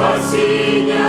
спасіння.